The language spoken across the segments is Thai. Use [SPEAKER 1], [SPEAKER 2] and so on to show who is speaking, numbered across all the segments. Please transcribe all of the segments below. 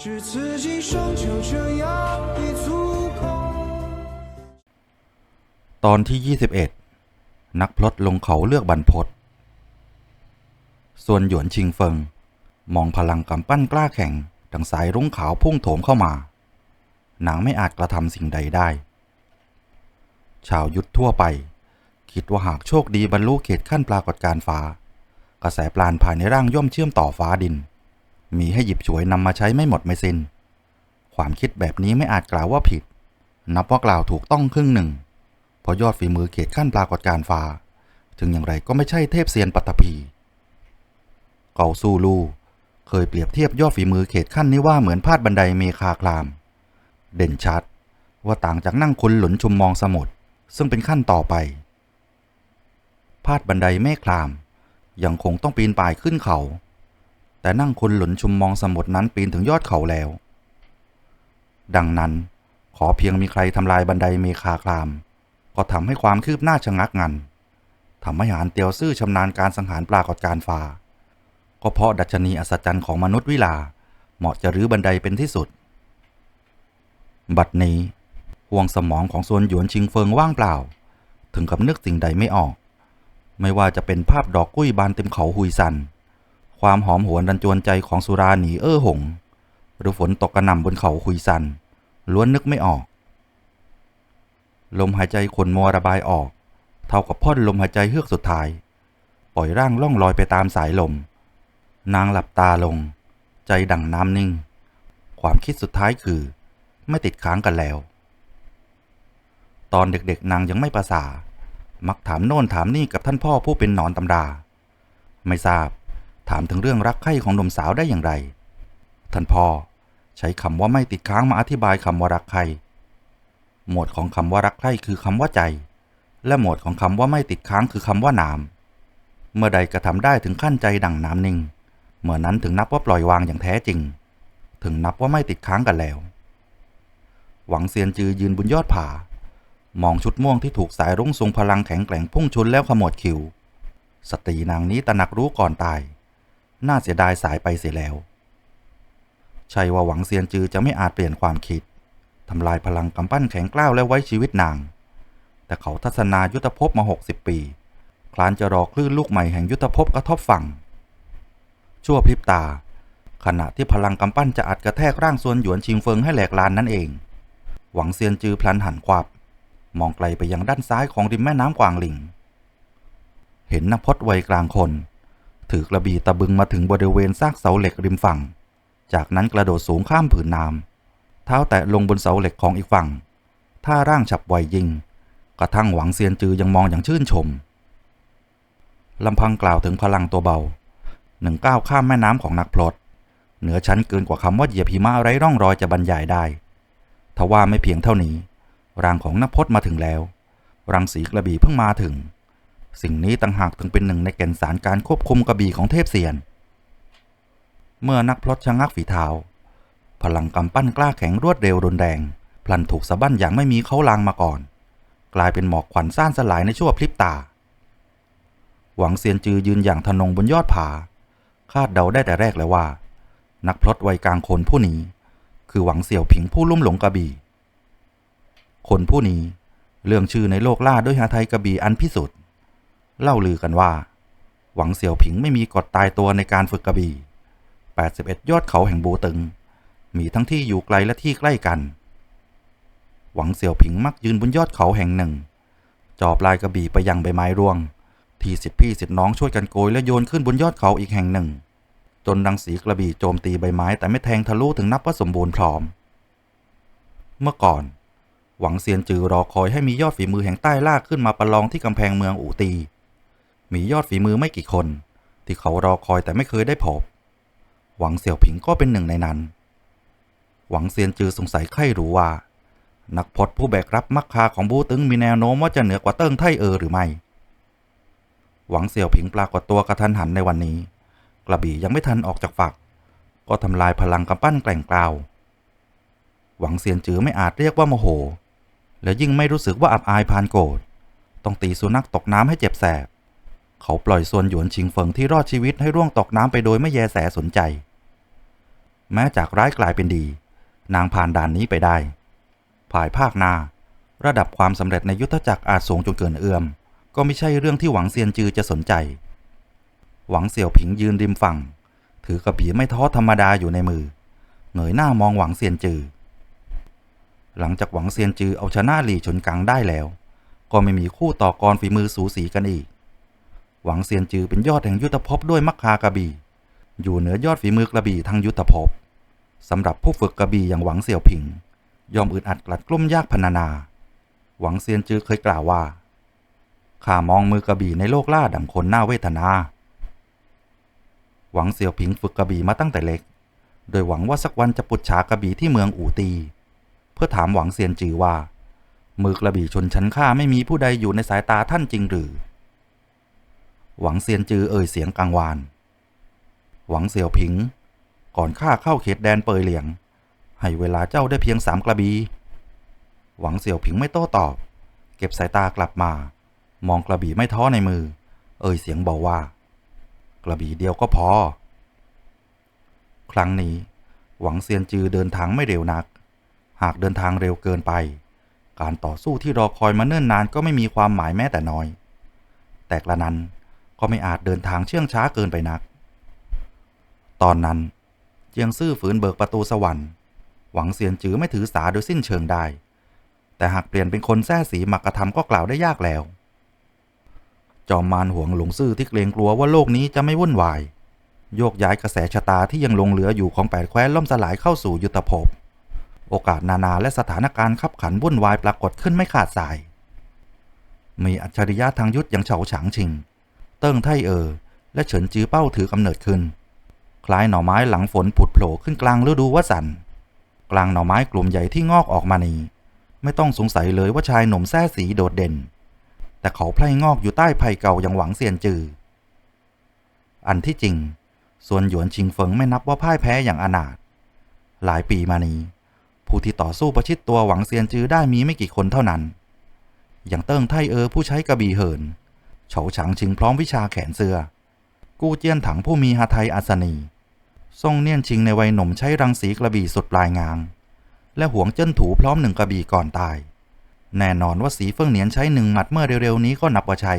[SPEAKER 1] 只此今生就这样一足够。
[SPEAKER 2] ตอนที่ 21 นักพลดลงเขาเลือกบรรพตส่วนหยวนชิงเฟิง มองพลังกำปั้นกล้าแข็ง ดังสายรุ้งขาวพุ่งโถมเข้ามา นางไม่อาจกระทำสิ่งใดได้ ชาวยุทธทั่วไป คิดว่าหากโชคดีบรรลุเขตขั้นปรากฏการณ์ฟ้า กระแสปราณภายในร่างย่อมเชื่อมต่อฟ้าดิน มีให้หยิบฉวยนำมาใช้ไม่หมดไม่สิน้น ความคิดแบบนี้ไม่อาจกล่าวว่าผิด นับว่ากล่าวถูกต้องครึ่งหนึ่งเพราะยอดฝีมือเขตขั้นปรากฏการฟ้า ถึงอย่างไรก็ไม่ใช่เทพเซียนปัตตภีเกาซูลู เคยเปรียบเทียบยอดฝีมือเขตขั้นนี้ว่าเหมือนพาดบันไดเมคาคลาม เด่นชัด ว่าต่างจากนั่งคุนหลุนชุมมองสมุทรซึ่งเป็นขั้นต่อไป พาดบันไดเมฆคลาม ยังคงต้องปีนป่ายขึ้นเขา แต่นั่งคุนหลุนชุมมองสมุทรนั้นปีนถึงยอดเขาแล้ว ดังนั้นขอเพียงมีใครทำลายบันไดเมคาคลาม ก็ทำให้ความคืบหน้าชะงักงันทำให้หานเตียวซื่อชำนาญการสังหารปรากฏการฟ้า ก็เพราะดัชนีอัศจรรย์ของมนุษย์วิลา เหมาะจะรื้อบันไดเป็นที่สุด บัดนี้ห่วงสมองของส่วนหยวนชิงเฟิงว่างเปล่า ถึงกับนึกสิ่งใดไม่ออก ไม่ว่าจะเป็นภาพดอกกุ้ยบานเต็มเขาหุยซัน ความหอมหวนรันจวนใจของสุราหนีเอ้อหง หรือฝนตกกระหน่ำบนเขาหุยซัน ล้วนนึกไม่ออก ลมหายใจขนมัวระบายออก เท่ากับพ่นลมหายใจเฮือกสุดท้าย ปล่อยร่างล่องลอยไปตามสายลม นางหลับตาลง ใจดั่งน้ำนิ่ง ความคิดสุดท้ายคือ ไม่ติดค้างกันแล้ว ตอนเด็กๆนางยังไม่ประสามักถามโน่นถามนี่กับท่านพ่อผู้เป็นหนอนตำราไม่ทราบ ถามถึงเรื่องรักใคร่ของหนุ่มสาวได้อย่างไร ท่านพ่อใช้คำว่าไม่ติดค้างมาอธิบายคำว่ารักใครหมวดของคำว่ารักใคร่คือคำว่าใจ และหมวดของคำว่าไม่ติดค้างคือคำว่าน้ำเมื่อใดกระทำได้ถึงขั้นใจดั่งน้ำนิ่ง เมื่อนั้นถึงนับว่าปล่อยวางอย่างแท้จริง ถึงนับว่าไม่ติดค้างกันแล้ว หวังเซียนจือยืนบนยอดผามองชุดม่วงที่ถูกสายรุ้งทรงพลังแข็งแกร่งพุ่งชนแล้วขมวดคิว สตรีนางนี้ตระหนักรู้ก่อนตาย น่าเสียดายสายไปเสียแล้ว ใช่ว่าหวังเซียนจือจะไม่อาจเปลี่ยนความคิดทำลายพลังกำปั้นแข็งกล้าวและไว้ชีวิตนาง แต่เขาทัศนายุทธภพมา 60 ปี คลานจะรอคลื่นลูกใหม่แห่งยุทธภพกระทบฝั่ง ชั่วพริบตา ขณะที่พลังกำปั้นจะอัดกระแทกร่างส่วนหยวนชิงเฟิงให้แหลกลานนั่นเอง หวังเซียนจือพลันหันควับ มองไกลไปยังด้านซ้ายของริมแม่น้ำกวางหลิง เห็นนพจน์วัยกลางคน ถือกระบี่ตะบึงมาถึงบริเวณซากเสาเหล็กริมฝั่ง จากนั้นกระโดดสูงข้ามผืนน้ำเท้าแตะลงบนเสาเหล็กของอีกฝั่ง ท่าร่างฉับไวยิง กระทั่งหวังเซียนจือยังมองอย่างชื่นชมลำพังกล่าวถึงพลังตัวเบาหนึ่งก้าวข้ามแม่น้ำของนักพลดเหนือชั้นเกินกว่าคำว่าเหยียบหิมะไร้ร่องรอยจะบรรยายได้ ทว่าไม่เพียงเท่านี้ ร่างของนักพจน์มาถึงแล้ว รังสีกระบี่เพิ่งมาถึง สิ่งนี้ต่างหากถึงเป็นหนึ่งในแก่นสารการควบคุมกระบี่ของเทพเซียน เมื่อนักพลดชะงักฝีเท้า พลังกำปั้นกล้าแข็งรวดเร็วรุนแรง พลันถูกสะบั้นอย่างไม่มีเขาลางมาก่อน กลายเป็นหมอกควันซ่านสลายในชั่วพริบตา หวังเซียนจือยืนอย่างทะนงบนยอดผา คาดเดาได้แต่แรกแล้วว่า นักพลดวัยกลางคนผู้นี้ คือหวังเสี่ยวผิงผู้ลุ่มหลงกระบี่ คนผู้นี้เรื่องชื่อในโลกล่าด้วยหาไทยกระบี่อันพิสุทธิ์ เล่าลือกันว่า หวังเสี่ยวผิงไม่มีกฎตายตัวในการฝึกกระบี่ 81 ยอดเขาแห่งบูตึง มีทั้งที่อยู่ไกลและที่ใกล้กัน หวังเสี่ยวผิงมักยืนบนยอดเขาแห่งหนึ่ง จอบลายกระบี่ไปยังใบไม้ร่วง ที่สิทธิพี่สิทธิน้องช่วยกันโกยและโยนขึ้นบนยอดเขาอีกแห่งหนึ่ง จนรังสีกระบี่โจมตีใบไม้แต่ไม่แทงทะลุถึงนับว่าสมบูรณ์พร้อม เมื่อก่อนหวังเซียนจือรอคอยให้มียอดฝีมือแห่งใต้ล่าขึ้นมาประลองที่กำแพงเมืองอู่ตี มียอดฝีมือไม่กี่คน ที่เขารอคอยแต่ไม่เคยได้พบ หวังเสี่ยวผิงก็เป็นหนึ่งในนั้น หวังเซียนจือสงสัยใคร่รู้ว่า นักพจผู้แบกรับมักคาของบูตึงมีแนวโน้มว่าจะเหนือกว่าเติ้งไทเออหรือไม่ หวังเสี่ยวผิงปรากฏตัวกระทันหันในวันนี้ กระบี่ยังไม่ทันออกจากฝัก ก็ทำลายพลังกำปั้นแกล่งกล่าว หวังเซียนจือไม่อาจเรียกว่าโมโหและยิ่งไม่รู้สึกว่าอับอายพานโกรธ ต้องตีสุนัขตกน้ำให้เจ็บแสบ เขาปล่อยส่วนหยวนชิงเฟิงที่รอดชีวิตให้ร่วงตกน้ำไปโดยไม่แยแสสนใจ แม้จากร้ายกลายเป็นดี นางผ่านด่านนี้ไปได้ ภายภาคหน้า ระดับความสำเร็จในยุทธจักรอาจสูงจนเกินเอื้อม ก็ไม่ใช่เรื่องที่หวังเซียนจือจะสนใจ หวังเสี่ยวผิงยืนริมฝั่ง ถือกระบี่ไม่ท้อธรรมดาอยู่ในมือเหงยหน้ามองหวังเซียนจือ หลังจากหวังเซียนจือเอาชนะหลี่ชนกังได้แล้ว ก็ไม่มีคู่ต่อกรฝีมือสูสีกันอีก หวังเซียนจือเป็นยอดแห่งยุทธภพด้วยมักคากระบี่ อยู่เหนือยอดฝีมือกระบี่ทั้งยุทธภพสำหรับผู้ฝึกกระบี่อย่างหวังเสี่ยวผิง ยอมอึดอัดกลัดกลุ้มยากพรรณนา หวังเซียนจือเคยกล่าวว่าข้ามองมือกระบี่ในโลกล่าดังคนหน้าเวทนา หวังเสี่ยวผิงฝึกกระบี่มาตั้งแต่เล็ก โดยหวังว่าสักวันจะปุดฉากระบี่ที่เมืองอู่ตี เพื่อถามหวังเซียนจือว่า มือกระบี่ชนชั้นข้าไม่มีผู้ใดอยู่ในสายตาท่านจริงหรือ หวังเซียนจือเอ่ยเสียงกังวาน หวังเสี่ยวผิง ก่อนข้าเข้าเขตแดนเปยเหลียง ให้เวลาเจ้าได้เพียงสามกระบี่หวังเสี่ยวผิงไม่โต้ตอบ เก็บสายตากลับมา มองกระบี่ไม่ท้อในมือ เอ่ยเสียงเบาว่า กระบี่เดียวก็พอ ครั้งนี้ หวังเซียนจือเดินทางไม่เร็วนัก หากเดินทางเร็วเกินไป การต่อสู้ที่รอคอยมาเนิ่นนานก็ไม่มีความหมายแม้แต่น้อย แต่กระนั้น ก็ไม่อาจเดินทางเชื่องช้าเกินไปนัก ตอนนั้นเจียงซื่อฝืนเบิกประตูสวรรค์ หวังเซียนจือไม่ถือสาโดยสิ้นเชิงได้ แต่หากเปลี่ยนเป็นคนแท้สีมักกระทำก็กล่าวได้ยากแล้ว จอมมารห่วงหลงซื่อที่เกรงกลัวว่าโลกนี้จะไม่วุ่นวาย โยกย้ายกระแสชะตาที่ยังลงเหลืออยู่ของแปดแคว้นล่มสลายเข้าสู่ยุทธภพ โอกาสนานาและสถานการณ์ขับขันวุ่นวายปรากฏขึ้นไม่ขาดสาย มีอัจฉริยะทางยุทธอย่างเฉาฉางชิง เติ้งไทเออ และเฉินจือเป้าถือกำเนิดขึ้น คล้ายหน่อไม้หลังฝนผุดโผล่ขึ้นกลางฤดูวสันต์กลางหน่อไม้กลุ่มใหญ่ที่งอกออกมานี้ ไม่ต้องสงสัยเลยว่าชายหนุ่มแท้สีโดดเด่น แต่เขาไพร่งอกอยู่ใต้ไผ่เก่าอย่างหวังเซียนจือ อันที่จริง ส่วนหยวนชิงเฟิงไม่นับว่าพ่ายแพ้อย่างอนาถหลายปีมานี้ ผู้ที่ต่อสู้ประชิดตัวหวังเซียนจือได้มีไม่กี่คนเท่านั้น อย่างเติ้งไทเออผู้ใช้กระบี่เหิน เฉาฉางชิงพร้อมวิชาแขนเสื้อกู้เจี้ยนถังผู้มีหาไทยอัศนีซ่งเนียนชิงในวัยหนุ่มใช้รังสีกระบี่สุดปลายงาง และหวงเจิ้นถูพร้อมหนึ่งกระบี่ก่อนตาย แน่นอนว่าสีเฟิ่งเหนียนใช้หนึ่งหมัดเมื่อเร็วๆนี้ก็นับว่าใช่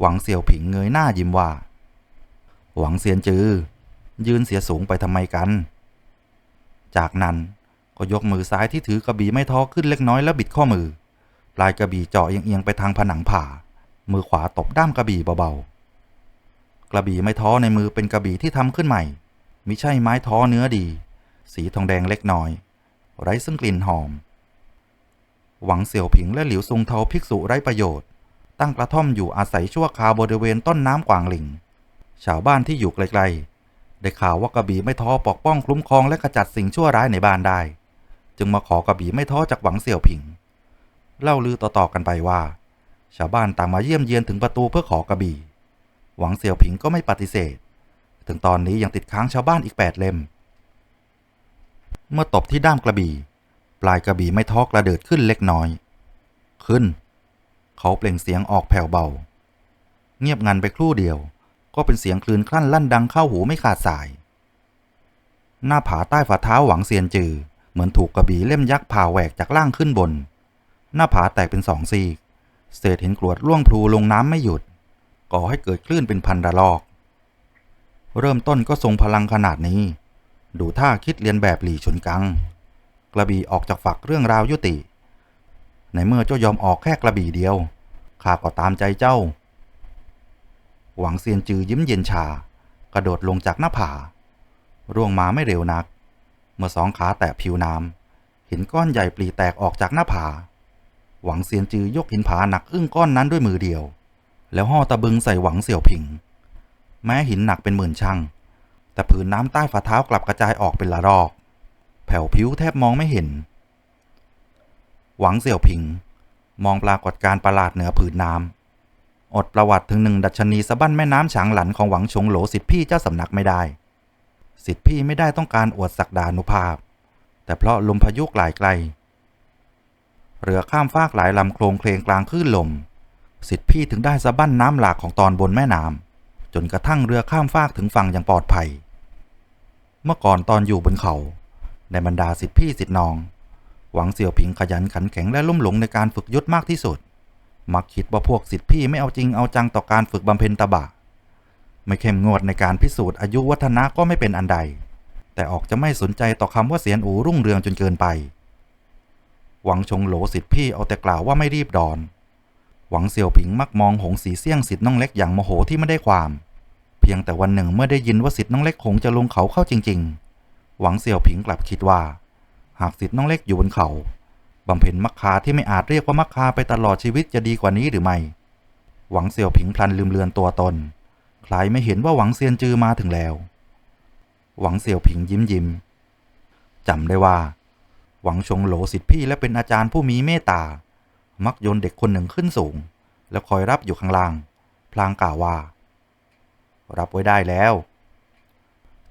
[SPEAKER 2] หวังเสี่ยวผิงเงยหน้ายิ้มว่า หวังเซียนจือ ยืนเสียสูงไปทำไมกัน จากนั้นก็ยกมือซ้ายที่ถือกระบี่ไม่ท้อขึ้นเล็กน้อยแล้วบิดข้อมือ ปลายกระบี่เจาะเอียงๆไปทางผนังผ่า มือขวาตบด้ามกระบี่เบาๆ กระบี่ไม่ท้อในมือเป็นกระบี่ที่ทำขึ้นใหม่มิใช่ไม้ท้อเนื้อดี สีทองแดงเล็กน้อย ไร้ซึ่งกลิ่นหอม หวังเสี่ยวผิงและหลิวซุงเทาภิกษุไร้ประโยชน์ ตั้งกระท่อมอยู่อาศัยชั่วคราวบริเวณต้นน้ำกวางหลิง ชาวบ้านที่อยู่ไกลๆ ได้ข่าวว่ากระบี่ไม่ท้อปกป้องคุ้มครองและขจัดสิ่งชั่วร้ายในบ้านได้ จึงมาขอกระบี่ไม่ท้อจากหวังเสี่ยวผิง เล่าลือต่อๆกันไปว่า ชาวบ้านต่างมาเยี่ยมเยียนถึงประตูเพื่อขอกระบี่ หวังเสี่ยวผิงก็ไม่ปฏิเสธ ถึงตอนนี้ยังติดค้างชาวบ้านอีกแปดเล่ม เมื่อตบที่ด้ามกระบี่ ปลายกระบี่ไม่ท้อกระเดิดขึ้นเล็กน้อย ขึ้น เขาเปล่งเสียงออกแผ่วเบา เงียบงันไปครู่เดียว ก็เป็นเสียงคลื่นคลั่นลั่นดังเข้าหูไม่ขาดสาย หน้าผาใต้ฝ่าเท้าหวังเซียนจือ เหมือนถูกกระบี่เล่มยักษ์ผ่าแหวกจากล่างขึ้นบน หน้าผาแตกเป็นสองซีก เศษหินกรวดร่วงพลูลงน้ำไม่หยุด ก่อให้เกิดคลื่นเป็นพันระลอก เริ่มต้นก็ทรงพลังขนาดนี้ ดูท่าคิดเรียนแบบหลี่ชนกัง กระบี่ออกจากฝักเรื่องราวยุติ ในเมื่อเจ้ายอมออกแค่กระบี่เดียวข้าก็ตามใจเจ้า หวังเซียนจือยิ้มเย็นชา กระโดดลงจากหน้าผา ร่วงมาไม่เร็วนัก เมื่อสองขาแตะผิวน้ำหินก้อนใหญ่ปลีแตกออกจากหน้าผา หวังเซียนจือยกหินผาหนักอึ้งก้อนนั้นด้วยมือเดียว แล้วห่อตะบึงใส่หวังเสี่ยวผิง แม้หินหนักเป็นหมื่นช่างแต่ผืนน้ำใต้ฝ่าเท้ากลับกระจายออกเป็นละรอก แผ่วผิวแทบมองไม่เห็น หวังเสี่ยวผิง มองปรากฏการประหลาดเหนือผืนน้ำอดประวัติถึงหนึ่งดัชนีสะบั้นแม่น้ำฉางหลันของหวังชงโหลสิทธิพี่เจ้าสำนักไม่ได้ สิทธิพี่ไม่ได้ต้องการอวดศักดานุภาพ แต่เพราะลมพายุหลายไกล เรือข้ามฟากหลายลำโครงเคลงกลางคลื่นลม สิทธิพี่ถึงได้สะบั้นน้ำหลากของตอนบนแม่น้ำจนกระทั่งเรือข้ามฟากถึงฝั่งอย่างปลอดภัย เมื่อก่อนตอนอยู่บนเขา ในบรรดาสิทธิพี่สิทธิน้อง หวังเสี่ยวผิงขยันขันแข็งและลุ่มหลงในการฝึกยุทธมากที่สุด มักคิดว่าพวกสิทธิพี่ไม่เอาจริงเอาจังต่อการฝึกบำเพ็ญตบะ ไม่เข้มงวดในการพิสูจน์อายุวัฒนะก็ไม่เป็นอันใด แต่ออกจะไม่สนใจต่อคำว่าเสียนอูรุ่งเรืองจนเกินไป หวังชงโหลสิทธิพี่เอาแต่กล่าวว่าไม่รีบดอน หวังเสี่ยวผิงมักมองหงสีเสี่ยงสิทธิ์น้องเล็กอย่างโมโหที่ไม่ได้ความ เพียงแต่วันหนึ่งเมื่อได้ยินว่าสิทธิ์น้องเล็กคงจะลงเขาเข้าจริง ๆ หวังเสี่ยวผิงกลับคิดว่า หากสิทธิ์น้องเล็กอยู่บนเขาบำเพ็ญมักคาที่ไม่อาจเรียกว่ามักคาไปตลอดชีวิตจะดีกว่านี้หรือไม่ หวังเสี่ยวผิงพลันลืมเลือนตัวตน คล้ายไม่เห็นว่าหวังเซียนจือมาถึงแล้ว หวังเสี่ยวผิงยิ้มยิ้มจำได้ว่า หวังชงโหลสิทธิพี่และเป็นอาจารย์ผู้มีเมตตา มักโยนเด็กคนหนึ่งขึ้นสูง แล้วคอยรับอยู่ข้างล่าง พลางกล่าวว่า รับไว้ได้แล้ว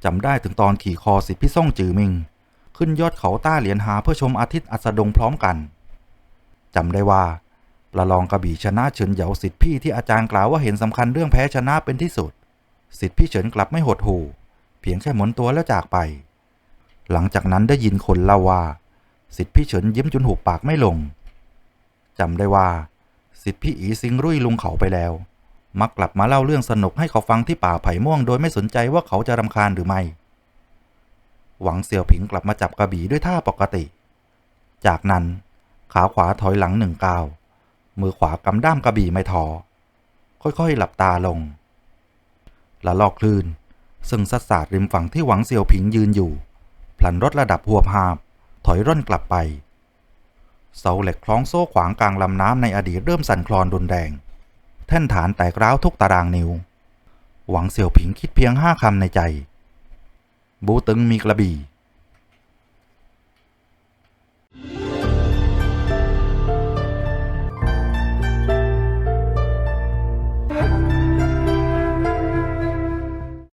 [SPEAKER 2] จำได้ถึงตอนขี่คอสิทธิพี่ส่งจือมิง ขึ้นยอดเขาต้าเหรียญหาเพื่อชมอาทิตย์อัสดงพร้อมกันจำได้ว่าประลองกระบี่ชนะเฉินเหยาสิทธิพี่ที่อาจารย์กล่าวว่าเห็นสำคัญเรื่องแพ้ชนะเป็นที่สุด สิทธิพี่เฉินกลับไม่หดหู่ เพียงแค่หมุนตัวแล้วจากไป หลังจากนั้นได้ยินคนเล่าว่า สิทธิพี่เฉินยิ้มจนหุบปากไม่ลงจำได้ว่า สิทธิพี่อีซิงรุ่ยลุงเขาไปแล้ว มักกลับมาเล่าเรื่องสนุกให้เขาฟังที่ป่าไผ่ม่วง โดยไม่สนใจว่าเขาจะรำคาญหรือไม่ หวังเสี่ยวผิงกลับมาจับกระบี่ด้วยท่าปกติ จากนั้นขาขวาถอยหลังหนึ่งก้าวมือขวากำด้ามกระบี่ไม่ถอค่อยๆ หลับตาลง ละลอกคลื่น ซึ่งสัดสาดริมฝั่งที่หวังเสี่ยวผิงยืนอยู่ พลันลดระดับหัวภาพ ถอยร่นกลับไปเสาเหล็กคล้องโซ่ขวางกลางลำน้ำในอดีตเริ่มสั่นคลอนดุนแดงแท่นฐานแตกร้าวทุกตารางนิ้ว หวังเสี่ยวผิงคิดเพียงห้าคำในใจ บูตึงมีกระบี่